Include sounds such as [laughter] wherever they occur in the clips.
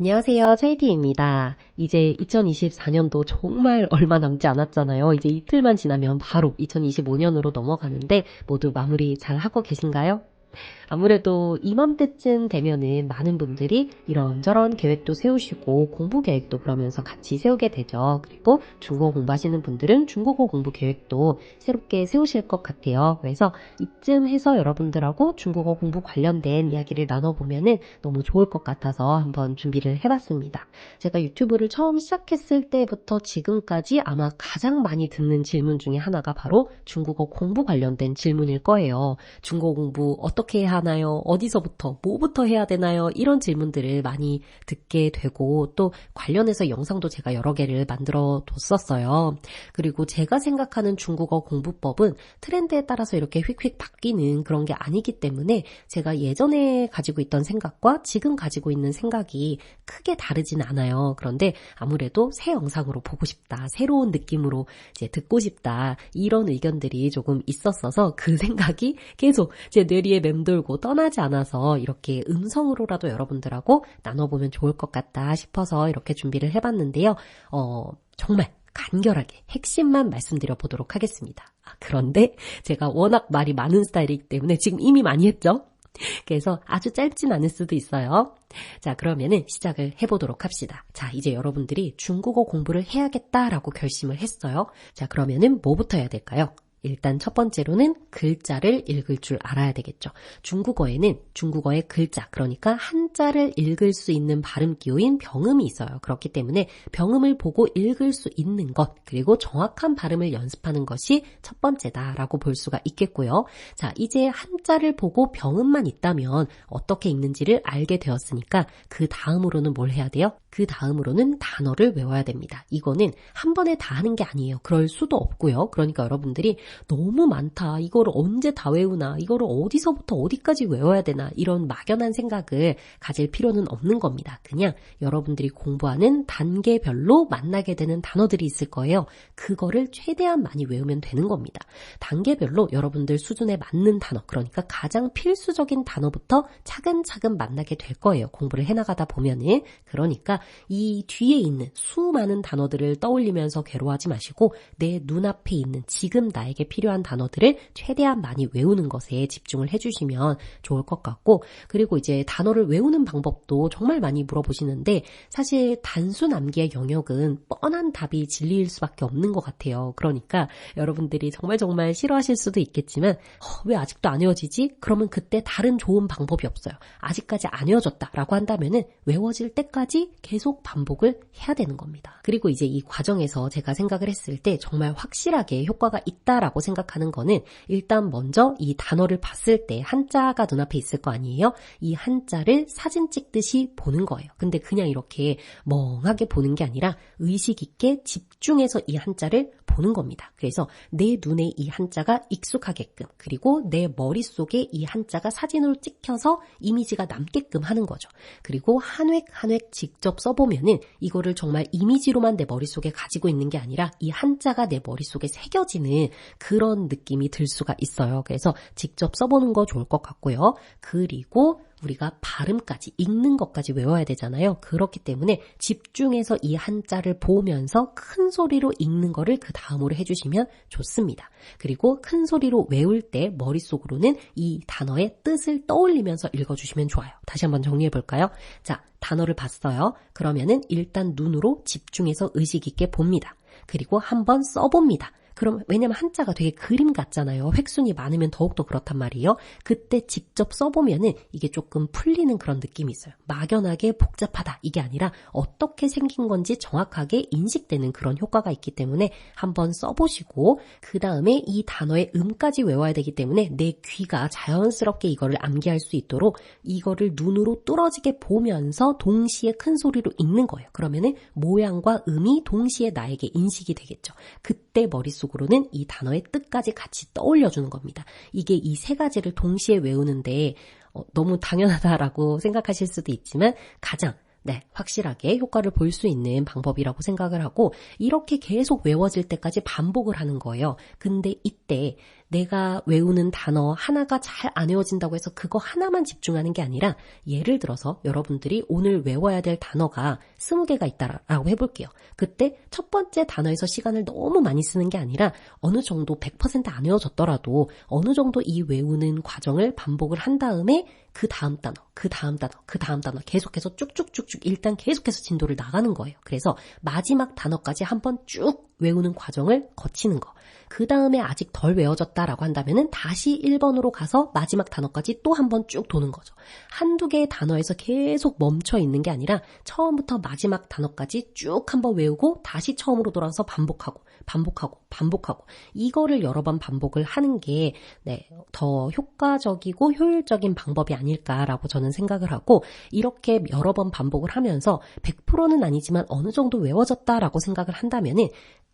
안녕하세요. 최이티입니다. 이제 2024년도 정말 얼마 남지 않았잖아요. 이제 이틀만 지나면 바로 2025년으로 넘어가는데 모두 마무리 잘 하고 계신가요? 아무래도 이맘때쯤 되면은 많은 분들이 이런저런 계획도 세우시고 공부 계획도 그러면서 같이 세우게 되죠. 그리고 중국어 공부하시는 분들은 중국어 공부 계획도 새롭게 세우실 것 같아요. 그래서 이쯤 해서 여러분들하고 중국어 공부 관련된 이야기를 나눠보면은 너무 좋을 것 같아서 한번 준비를 해봤습니다. 제가 유튜브를 처음 시작했을 때부터 지금까지 아마 가장 많이 듣는 질문 중에 하나가 바로 중국어 공부 관련된 질문일 거예요. 중국어 공부 어떻게 해야 하나요? 어디서부터, 뭐부터 해야 되나요? 이런 질문들을 많이 듣게 되고 또 관련해서 영상도 제가 여러 개를 만들어 뒀었어요. 그리고 제가 생각하는 중국어 공부법은 트렌드에 따라서 이렇게 휙휙 바뀌는 그런 게 아니기 때문에 제가 예전에 가지고 있던 생각과 지금 가지고 있는 생각이 크게 다르진 않아요. 그런데 아무래도 새 영상으로 보고 싶다, 새로운 느낌으로 이제 듣고 싶다, 이런 의견들이 조금 있었어서 그 [laughs] 생각이 계속 제 뇌리에 맴돌고 떠나지 않아서 이렇게 음성으로라도 여러분들하고 나눠보면 좋을 것 같다 싶어서 이렇게 준비를 해봤는데요. 어, 정말 간결하게 핵심만 말씀드려 보도록 하겠습니다. 아, 그런데 제가 워낙 말이 많은 스타일이기 때문에 지금 이미 많이 했죠? 그래서 아주 짧진 않을 수도 있어요. 자, 그러면은 시작을 해보도록 합시다. 자, 이제 여러분들이 중국어 공부를 해야겠다라고 결심을 했어요. 자, 그러면은 뭐부터 해야 될까요? 일단 첫 번째로는 글자를 읽을 줄 알아야 되겠죠. 중국어에는 중국어의 글자, 그러니까 한자를 읽을 수 있는 발음 기호인 병음이 있어요. 그렇기 때문에 병음을 보고 읽을 수 있는 것, 그리고 정확한 발음을 연습하는 것이 첫 번째다라고 볼 수가 있겠고요. 자, 이제 한자를 보고 병음만 있다면 어떻게 읽는지를 알게 되었으니까 그 다음으로는 뭘 해야 돼요? 그 다음으로는 단어를 외워야 됩니다. 이거는 한 번에 다 하는 게 아니에요. 그럴 수도 없고요. 그러니까 여러분들이 너무 많다. 이거를 언제 다 외우나? 이거를 어디서부터 어디까지 외워야 되나? 이런 막연한 생각을 가질 필요는 없는 겁니다. 그냥 여러분들이 공부하는 단계별로 만나게 되는 단어들이 있을 거예요. 그거를 최대한 많이 외우면 되는 겁니다. 단계별로 여러분들 수준에 맞는 단어, 그러니까 가장 필수적인 단어부터 차근차근 만나게 될 거예요. 공부를 해나가다 보면은. 그러니까 이 뒤에 있는 수많은 단어들을 떠올리면서 괴로워하지 마시고 내 눈앞에 있는 지금 나에게 필요한 단어들을 최대한 많이 외우는 것에 집중을 해주시면 좋을 것 같고 그리고 이제 단어를 외우는 방법도 정말 많이 물어보시는데 사실 단순 암기의 영역은 뻔한 답이 진리일 수밖에 없는 것 같아요. 그러니까 여러분들이 정말 정말 싫어하실 수도 있겠지만 어, 왜 아직도 안 외워지지? 그러면 그때 다른 좋은 방법이 없어요. 아직까지 안 외워졌다라고 한다면은 외워질 때까지 계속 반복을 해야 되는 겁니다. 그리고 이제 이 과정에서 제가 생각을 했을 때 정말 확실하게 효과가 있다 라고 생각하는 거는 일단 먼저 이 단어를 봤을 때 한자가 눈앞에 있을 거 아니에요? 이 한자를 사진 찍듯이 보는 거예요. 근데 그냥 이렇게 멍하게 보는 게 아니라 의식 있게 집중해서 이 한자를 보는 겁니다. 그래서 내 눈에 이 한자가 익숙하게끔 그리고 내 머릿속에 이 한자가 사진으로 찍혀서 이미지가 남게끔 하는 거죠. 그리고 한 획 한 획 직접 써보면은 이거를 정말 이미지로만 내 머릿속에 가지고 있는 게 아니라 이 한자가 내 머릿속에 새겨지는 그런 느낌이 들 수가 있어요. 그래서 직접 써보는 거 좋을 것 같고요. 그리고 우리가 발음까지 읽는 것까지 외워야 되잖아요. 그렇기 때문에 집중해서 이 한자를 보면서 큰 소리로 읽는 거를 그 다음으로 해주시면 좋습니다. 그리고 큰 소리로 외울 때 머릿속으로는 이 단어의 뜻을 떠올리면서 읽어주시면 좋아요. 다시 한번 정리해 볼까요? 자, 단어를 봤어요. 그러면은 일단 눈으로 집중해서 의식 있게 봅니다. 그리고 한번 써봅니다. 그럼 왜냐면 한자가 되게 그림 같잖아요. 획순이 많으면 더욱더 그렇단 말이에요. 그때 직접 써보면은 이게 조금 풀리는 그런 느낌이 있어요. 막연하게 복잡하다 이게 아니라 어떻게 생긴 건지 정확하게 인식되는 그런 효과가 있기 때문에 한번 써보시고 그 다음에 이 단어의 음까지 외워야 되기 때문에 내 귀가 자연스럽게 이거를 암기할 수 있도록 이거를 눈으로 뚫어지게 보면서 동시에 큰 소리로 읽는 거예요. 그러면은 모양과 음이 동시에 나에게 인식이 되겠죠. 그때 머릿속 머릿속으로는 이 단어의 뜻까지 같이 떠올려주는 겁니다. 이게 이 세 가지를 동시에 외우는데 어, 너무 당연하다라고 생각하실 수도 있지만 가장 네, 확실하게 효과를 볼 수 있는 방법이라고 생각을 하고 이렇게 계속 외워질 때까지 반복을 하는 거예요. 근데 이때 내가 외우는 단어 하나가 잘 안 외워진다고 해서 그거 하나만 집중하는 게 아니라 예를 들어서 여러분들이 오늘 외워야 될 단어가 20개가 있다라고 해볼게요. 그때 첫 번째 단어에서 시간을 너무 많이 쓰는 게 아니라 어느 정도 100%안 외워졌더라도 어느 정도 이 외우는 과정을 반복을 한 다음에 그 다음 단어, 그 다음 단어, 그 다음 단어 계속해서 쭉쭉쭉쭉 일단 계속해서 진도를 나가는 거예요. 그래서 마지막 단어까지 한번 쭉 외우는 과정을 거치는 거. 그 다음에 아직 덜 외워졌다라고 한다면은 다시 1번으로 가서 마지막 단어까지 또 한 번 쭉 도는 거죠. 한두 개의 단어에서 계속 멈춰 있는 게 아니라 처음부터 마지막 단어까지 쭉 한번 외우고 다시 처음으로 돌아와서 반복하고 반복하고 반복하고 이거를 여러 번 반복을 하는 게 네, 더 효과적이고 효율적인 방법이 아닐까라고 저는 생각을 하고 이렇게 여러 번 반복을 하면서 100%는 아니지만 어느 정도 외워졌다라고 생각을 한다면은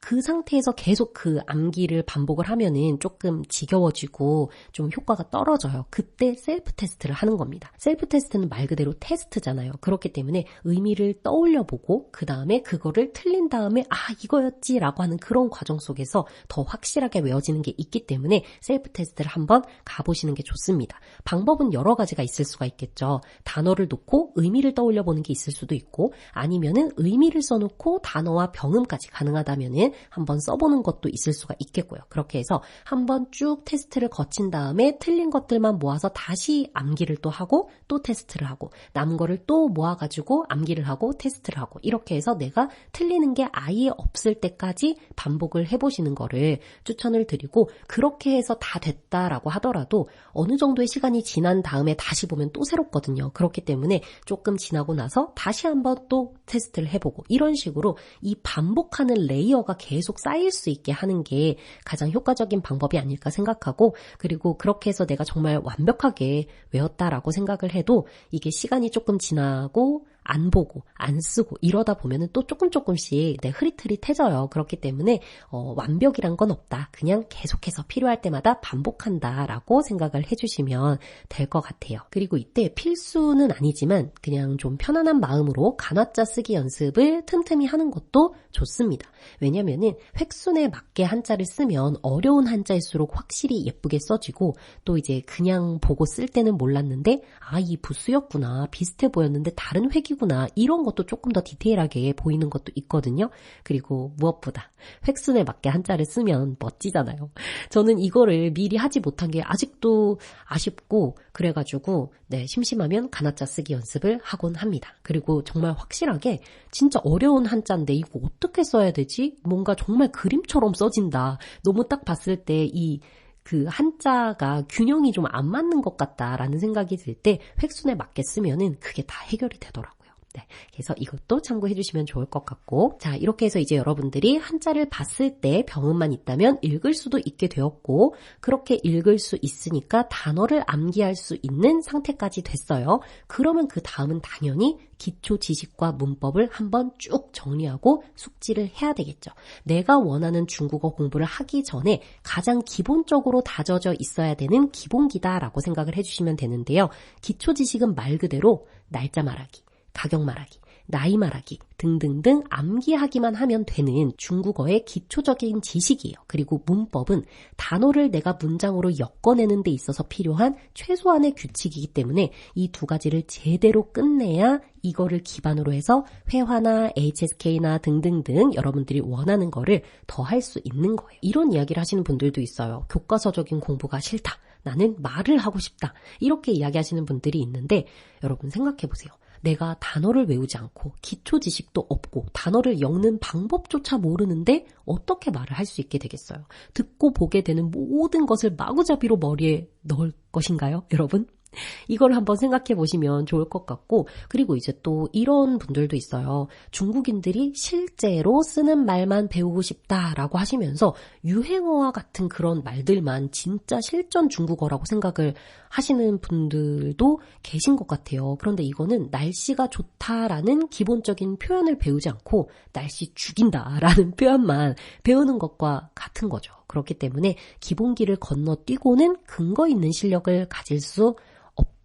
그 상태에서 계속 그 암기를 반복을 하면은 조금 지겨워지고 좀 효과가 떨어져요. 그때 셀프 테스트를 하는 겁니다. 셀프 테스트는 말 그대로 테스트잖아요. 그렇기 때문에 의미를 떠올려 보고 그 다음에 그거를 틀린 다음에 아 이거였지 라고 하는 그런 과정 속에서 더 확실하게 외워지는 게 있기 때문에 셀프 테스트를 한번 가보시는 게 좋습니다. 방법은 여러 가지가 있을 수가 있겠죠. 단어를 놓고 의미를 떠올려 보는 게 있을 수도 있고 아니면은 의미를 써놓고 단어와 병음까지 가능하다면은 한번 써보는 것도 있을 수가 있겠고요. 그렇게 해서 한번 쭉 테스트를 거친 다음에 틀린 것들만 모아서 다시 암기를 또 하고 또 테스트를 하고 남은 거를 또 모아가지고 암기를 하고 테스트를 하고 이렇게 해서 내가 틀리는 게 아예 없을 때까지 반복을 해보시는 거를 추천을 드리고 그렇게 해서 다 됐다라고 하더라도 어느 정도의 시간이 지난 다음에 다시 보면 또 새롭거든요. 그렇기 때문에 조금 지나고 나서 다시 한번 또 테스트를 해보고 이런 식으로 이 반복하는 레이어가 계속 쌓일 수 있게 하는 게 가장 효과적인 방법이 아닐까 생각하고 그리고 그렇게 해서 내가 정말 완벽하게 외웠다라고 생각을 해도 이게 시간이 조금 지나고 안 보고 안 쓰고 이러다 보면은 또 조금 조금씩 내 흐릿흐릿해져요. 그렇기 때문에 어, 완벽이란 건 없다. 그냥 계속해서 필요할 때마다 반복한다라고 생각을 해주시면 될 것 같아요. 그리고 이때 필수는 아니지만 그냥 좀 편안한 마음으로 간화자 쓰기 연습을 틈틈이 하는 것도 좋습니다. 왜냐면은 획순에 맞게 한자를 쓰면 어려운 한자일수록 확실히 예쁘게 써지고 또 이제 그냥 보고 쓸 때는 몰랐는데 아 이 부수였구나 비슷해 보였는데 다른 획이 획이구나. 이런 것도 조금 더 디테일하게 보이는 것도 있거든요. 그리고 무엇보다 획순에 맞게 한자를 쓰면 멋지잖아요. 저는 이거를 미리 하지 못한 게 아직도 아쉽고 그래가지고 네 심심하면 가나자 쓰기 연습을 하곤 합니다. 그리고 정말 확실하게 진짜 어려운 한자인데 이거 어떻게 써야 되지? 뭔가 정말 그림처럼 써진다. 너무 딱 봤을 때이 그 한자가 균형이 좀 안 맞는 것 같다라는 생각이 들 때 획순에 맞게 쓰면은 그게 다 해결이 되더라고요. 네. 그래서 이것도 참고해 주시면 좋을 것 같고 자 이렇게 해서 이제 여러분들이 한자를 봤을 때 병음만 있다면 읽을 수도 있게 되었고 그렇게 읽을 수 있으니까 단어를 암기할 수 있는 상태까지 됐어요. 그러면 그 다음은 당연히 기초 지식과 문법을 한번 쭉 정리하고 숙지를 해야 되겠죠. 내가 원하는 중국어 공부를 하기 전에 가장 기본적으로 다져져 있어야 되는 기본기다라고 생각을 해주시면 되는데요. 기초 지식은 말 그대로 날짜 말하기, 가격 말하기, 나이 말하기 등등등 암기하기만 하면 되는 중국어의 기초적인 지식이에요. 그리고 문법은 단어를 내가 문장으로 엮어내는 데 있어서 필요한 최소한의 규칙이기 때문에 이 두 가지를 제대로 끝내야 이거를 기반으로 해서 회화나 HSK나 등등등 여러분들이 원하는 거를 더 할 수 있는 거예요. 이런 이야기를 하시는 분들도 있어요. 교과서적인 공부가 싫다. 나는 말을 하고 싶다. 이렇게 이야기하시는 분들이 있는데 여러분 생각해 보세요. 내가 단어를 외우지 않고 기초 지식도 없고 단어를 엮는 방법조차 모르는데 어떻게 말을 할 수 있게 되겠어요? 듣고 보게 되는 모든 것을 마구잡이로 머리에 넣을 것인가요, 여러분? 이걸 한번 생각해 보시면 좋을 것 같고, 그리고 이제 또 이런 분들도 있어요. 중국인들이 실제로 쓰는 말만 배우고 싶다라고 하시면서 유행어와 같은 그런 말들만 진짜 실전 중국어라고 생각을 하시는 분들도 계신 것 같아요. 그런데 이거는 날씨가 좋다라는 기본적인 표현을 배우지 않고 날씨 죽인다라는 [laughs] 표현만 배우는 것과 같은 거죠. 그렇기 때문에 기본기를 건너뛰고는 근거 있는 실력을 가질 수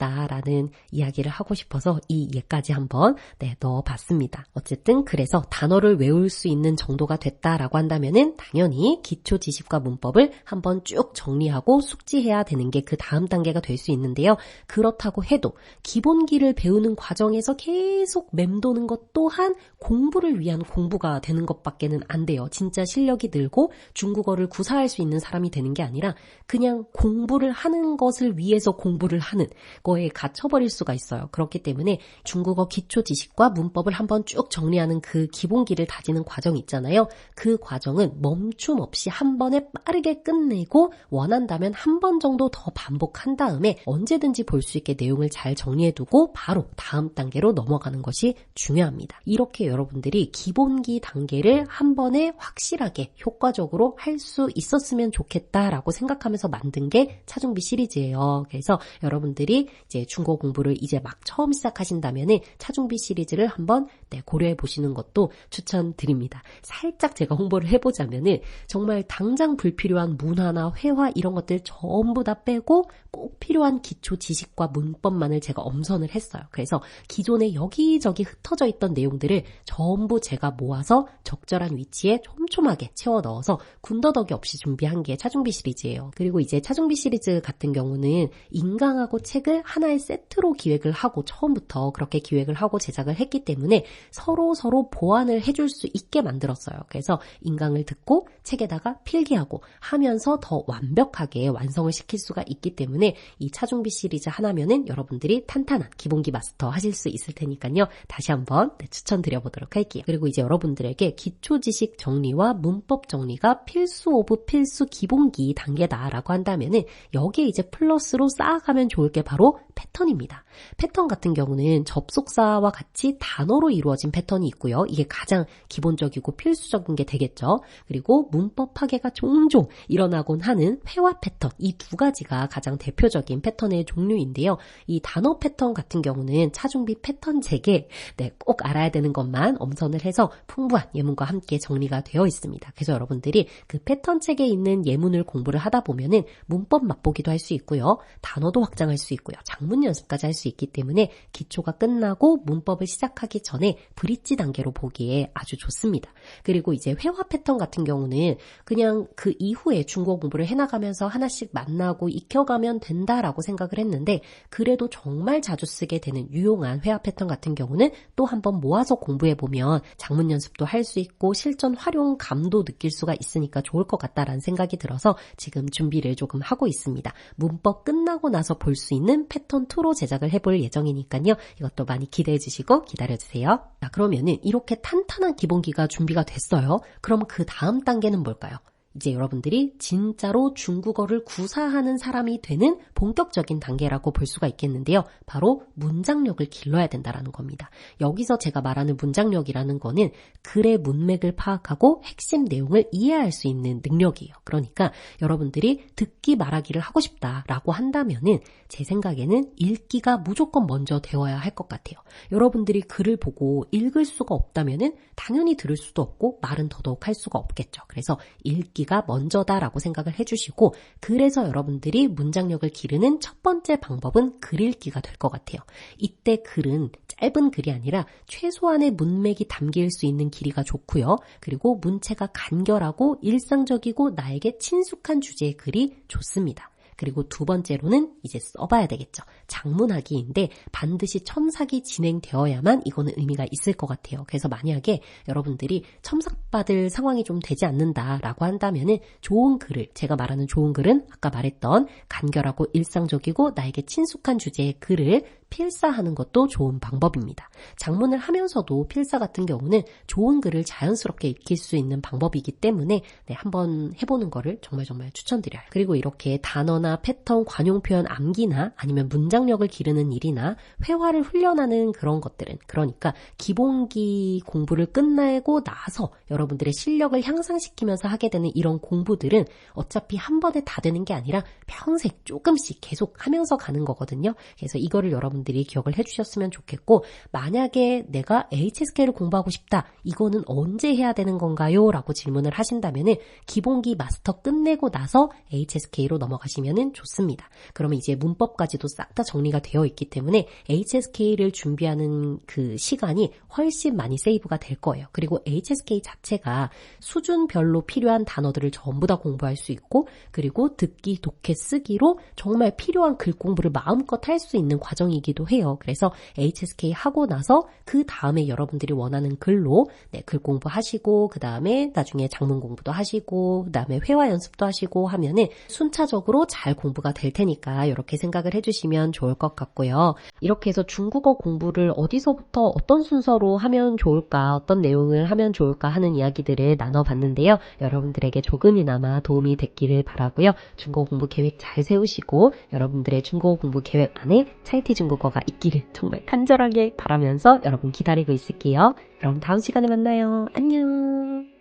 있다라는 이야기를 하고 싶어서 이 예까지 한번 네, 넣어봤습니다. 어쨌든 그래서 단어를 외울 수 있는 정도가 됐다라고 한다면은 당연히 기초 지식과 문법을 한번 쭉 정리하고 숙지해야 되는 게 그 다음 단계가 될 수 있는데요. 그렇다고 해도 기본기를 배우는 과정에서 계속 맴도는 것 또한 공부를 위한 공부가 되는 것밖에는 안 돼요. 진짜 실력이 늘고 중국어를 구사할 수 있는 사람이 되는 게 아니라 그냥 공부를 하는 것을 위해서 공부를 하는 거에 갇혀버릴 수가 있어요. 그렇기 때문에 중국어 기초 지식과 문법을 한번 쭉 정리하는 그 기본기를 다지는 과정 있잖아요. 그 과정은 멈춤 없이 한 번에 빠르게 끝내고 원한다면 한 번 정도 더 반복한 다음에 언제든지 볼 수 있게 내용을 잘 정리해두고 바로 다음 단계로 넘어가는 것이 중요합니다. 이렇게 여러분들이 기본기 단계를 한 번에 확실하게 효과적으로 할 수 있었으면 좋겠다라고 생각하면서 만든 게 차중비 시리즈예요. 그래서 여러분들이 이제 중국어 공부를 이제 막 처음 시작하신다면은 차중비 시리즈를 한번 네, 고려해 보시는 것도 추천드립니다. 살짝 제가 홍보를 해보자면은 정말 당장 불필요한 문화나 회화 이런 것들 전부 다 빼고 꼭 필요한 기초 지식과 문법만을 제가 엄선을 했어요. 그래서 기존에 여기저기 흩어져 있던 내용들을 전부 제가 모아서 적절한 위치에 촘촘하게 채워 넣어서 군더더기 없이 준비한 게 차중비 시리즈예요. 그리고 이제 차중비 시리즈 같은 경우는 인강하고 책을 하나의 세트로 기획을 하고 처음부터 그렇게 기획을 하고 제작을 했기 때문에 서로 서로 보완을 해줄 수 있게 만들었어요. 그래서 인강을 듣고 책에다가 필기하고 하면서 더 완벽하게 완성을 시킬 수가 있기 때문에 이 차중비 시리즈 하나면은 여러분들이 탄탄한 기본기 마스터 하실 수 있을 테니까요. 다시 한번 네, 추천드려보도록 할게요. 그리고 이제 여러분들에게 기초 지식 정리와 문법 정리가 필수 오브 필수 기본기 단계다라고 한다면은 여기에 이제 플러스로 쌓아가면 좋을 게 바로 패턴입니다. 패턴 같은 경우는 접속사와 같이 단어로 이루어진 패턴이 있고요. 이게 가장 기본적이고 필수적인 게 되겠죠. 그리고 문법 파괴가 종종 일어나곤 하는 회화 패턴 이 두 가지가 가장 대표적인 패턴의 종류인데요. 이 단어 패턴 같은 경우는 차중비 패턴 제게 네, 꼭 알아야 되는 것만 엄선을 해서 풍부한 예문과 함께 정리가 되어 있습니다. 그래서 여러분들이 그 패턴 책에 있는 예문을 공부를 하다 보면은 문법 맛보기도 할 수 있고요. 단어도 확장할 수 있고요. 장문 연습까지 할 수 있기 때문에 기초가 끝나고 문법을 시작하기 전에 브릿지 단계로 보기에 아주 좋습니다. 그리고 이제 회화 패턴 같은 경우는 그냥 그 이후에 중국어 공부를 해나가면서 하나씩 만나고 익혀가면 된다라고 생각을 했는데 그래도 정말 자주 쓰게 되는 유용한 회화 패턴 같은 경우는 또 한번 모아서 공부해 보면 장문 연습도 할 수 있고 실전 활용감도 느낄 수가 있으니까 좋을 것 같다라는 생각이 들어서 지금 준비를 조금 하고 있습니다. 문법 끝나고 나서 볼 수 있는 패턴 2로 제작을 해볼 예정이니까요. 이것도 많이 기대해 주시고 기다려 주세요. 자, 그러면은 이렇게 탄탄한 기본기가 준비가 됐어요. 그럼 그 다음 단계는 뭘까요? 이제 여러분들이 진짜로 중국어를 구사하는 사람이 되는 본격적인 단계라고 볼 수가 있겠는데요. 바로 문장력을 길러야 된다라는 겁니다. 여기서 제가 말하는 문장력이라는 거는 글의 문맥을 파악하고 핵심 내용을 이해할 수 있는 능력이에요. 그러니까 여러분들이 듣기 말하기를 하고 싶다라고 한다면은 제 생각에는 읽기가 무조건 먼저 되어야 할 것 같아요. 여러분들이 글을 보고 읽을 수가 없다면은 당연히 들을 수도 없고 말은 더더욱 할 수가 없겠죠. 그래서 읽기 읽기가 먼저다라고 생각을 해주시고 그래서 여러분들이 문장력을 기르는 첫 번째 방법은 글 읽기가 될 것 같아요. 이때 글은 짧은 글이 아니라 최소한의 문맥이 담길 수 있는 길이가 좋고요. 그리고 문체가 간결하고 일상적이고 나에게 친숙한 주제의 글이 좋습니다. 그리고 두 번째로는 이제 써봐야 되겠죠. 장문하기인데 반드시 첨삭이 진행되어야만 이거는 의미가 있을 것 같아요. 그래서 만약에 여러분들이 첨삭받을 상황이 좀 되지 않는다라고 한다면은 좋은 글을 제가 말하는 좋은 글은 아까 말했던 간결하고 일상적이고 나에게 친숙한 주제의 글을 필사하는 것도 좋은 방법입니다. 장문을 하면서도 필사 같은 경우는 좋은 글을 자연스럽게 익힐 수 있는 방법이기 때문에 네, 한번 해보는 거를 정말 정말 추천드려요. 그리고 이렇게 단어나 패턴, 관용 표현 암기나 아니면 문장력을 기르는 일이나 회화를 훈련하는 그런 것들은 그러니까 기본기 공부를 끝내고 나서 여러분들의 실력을 향상시키면서 하게 되는 이런 공부들은 어차피 한 번에 다 되는 게 아니라 평생 조금씩 계속 하면서 가는 거거든요. 그래서 이거를 여러분 여러분들이 기억을 해주셨으면 좋겠고 만약에 내가 HSK를 공부하고 싶다. 이거는 언제 해야 되는 건가요? 라고 질문을 하신다면은 기본기 마스터 끝내고 나서 HSK로 넘어가시면 좋습니다. 그러면 이제 문법까지도 싹 다 정리가 되어 있기 때문에 HSK를 준비하는 그 시간이 훨씬 많이 세이브가 될 거예요. 그리고 HSK 자체가 수준별로 필요한 단어들을 전부 다 공부할 수 있고 그리고 듣기, 독해, 쓰기로 정말 필요한 글 공부를 마음껏 할 수 있는 과정이기 도 해요. 그래서 HSK 하고 나서 그 다음에 여러분들이 원하는 글로 네, 글 공부하시고 그 다음에 나중에 작문 공부도 하시고 그 다음에 회화 연습도 하시고 하면은 순차적으로 잘 공부가 될 테니까 이렇게 생각을 해주시면 좋을 것 같고요. 이렇게 해서 중국어 공부를 어디서부터 어떤 순서로 하면 좋을까, 어떤 내용을 하면 좋을까 하는 이야기들을 나눠봤는데요. 여러분들에게 조금이나마 도움이 됐기를 바라고요. 중국어 공부 계획 잘 세우시고 여러분들의 중국어 공부 계획 안에 차이티 중국어 가 있기를 정말 간절하게 바라면서 여러분 기다리고 있을게요. 그럼 다음 시간에 만나요. 안녕.